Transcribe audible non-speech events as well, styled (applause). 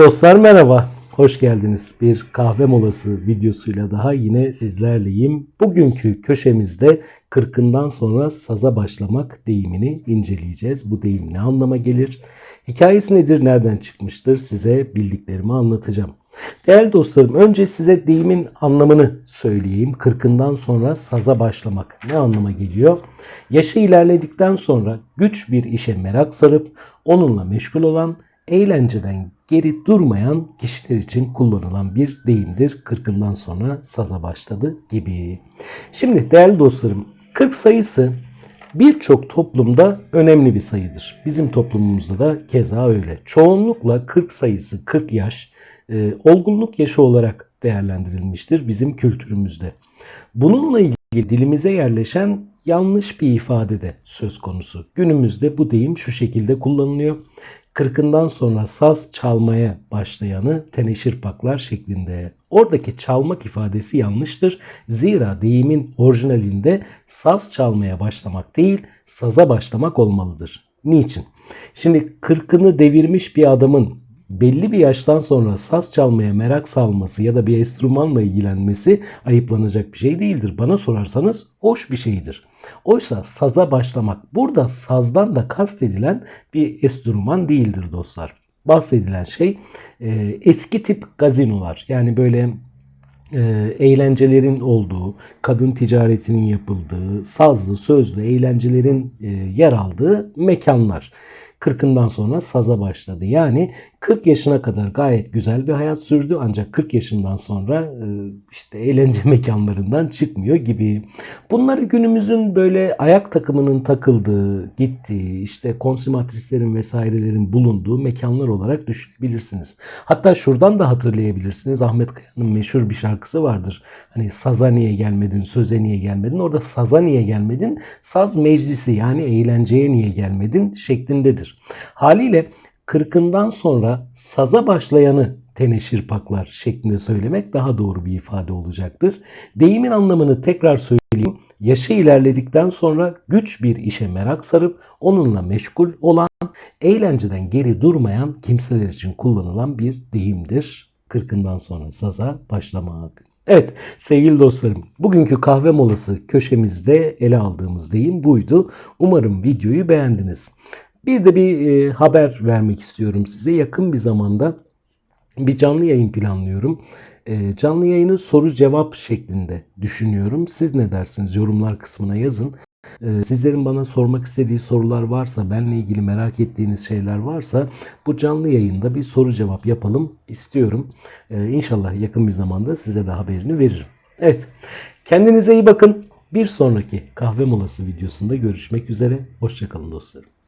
Dostlar merhaba, hoş geldiniz. Bir kahve molası videosuyla daha yine sizlerleyim. Bugünkü köşemizde kırkından sonra saza başlamak deyimini inceleyeceğiz. Bu deyim ne anlama gelir? Hikayesi nedir, nereden çıkmıştır? Size bildiklerimi anlatacağım. Değerli dostlarım, önce size deyimin anlamını söyleyeyim. Kırkından sonra saza başlamak ne anlama geliyor? Yaşı ilerledikten sonra güç bir işe merak sarıp onunla meşgul olan eğlenceden geri durmayan kişiler için kullanılan bir deyimdir. Kırkından sonra saza başladı gibi. Şimdi değerli dostlarım 40 sayısı birçok toplumda önemli bir sayıdır. Bizim toplumumuzda da keza öyle. Çoğunlukla 40 sayısı 40 yaş e, olgunluk yaşı olarak değerlendirilmiştir bizim kültürümüzde. Bununla ilgili dilimize yerleşen yanlış bir ifade de söz konusu. Günümüzde bu deyim şu şekilde kullanılıyor. Kırkından sonra saz çalmaya başlayanı teneşir paklar şeklinde. Oradaki çalmak ifadesi yanlıştır. Zira deyimin orijinalinde saz çalmaya başlamak değil, saza başlamak olmalıdır. Niçin? Şimdi kırkını devirmiş bir adamın belli bir yaştan sonra saz çalmaya merak salması ya da bir enstrümanla ilgilenmesi ayıplanacak bir şey değildir. Bana sorarsanız hoş bir şeydir. Oysa saza başlamak burada sazdan da kastedilen bir enstrüman değildir dostlar. Bahsedilen şey e, eski tip gazinolar yani böyle e, eğlencelerin olduğu, kadın ticaretinin yapıldığı, sazlı, sözlü eğlencelerin e, yer aldığı mekanlar. 40'ından sonra saza başladı. Yani 40 yaşına kadar gayet güzel bir hayat sürdü ancak 40 yaşından sonra e, işte eğlence (laughs) mekanlarından çıkmıyor gibi. Bunları günümüzün böyle ayak takımının takıldığı, gittiği, işte konsumatrislerin vesairelerin bulunduğu mekanlar olarak düşünebilirsiniz. Hatta şuradan da hatırlayabilirsiniz. Ahmet Kaya'nın meşhur bir şarkısı vardır. Hani saza niye gelmedin, söze niye gelmedin? Orada saza niye gelmedin? Saz meclisi yani eğlenceye niye gelmedin şeklindedir. Haliyle kırkından sonra saza başlayanı teneşir paklar şeklinde söylemek daha doğru bir ifade olacaktır. Deyimin anlamını tekrar söyleyeyim. Yaşı ilerledikten sonra güç bir işe merak sarıp onunla meşgul olan, eğlenceden geri durmayan kimseler için kullanılan bir deyimdir. Kırkından sonra saza başlamak. Evet sevgili dostlarım bugünkü kahve molası köşemizde ele aldığımız deyim buydu. Umarım videoyu beğendiniz. Bir de bir e, haber vermek istiyorum size. Yakın bir zamanda bir canlı yayın planlıyorum. E, canlı yayını soru cevap şeklinde düşünüyorum. Siz ne dersiniz? Yorumlar kısmına yazın. E, sizlerin bana sormak istediği sorular varsa, benle ilgili merak ettiğiniz şeyler varsa bu canlı yayında bir soru cevap yapalım istiyorum. E, inşallah yakın bir zamanda size de haberini veririm. Evet, kendinize iyi bakın. Bir sonraki kahve molası videosunda görüşmek üzere. Hoşçakalın dostlarım.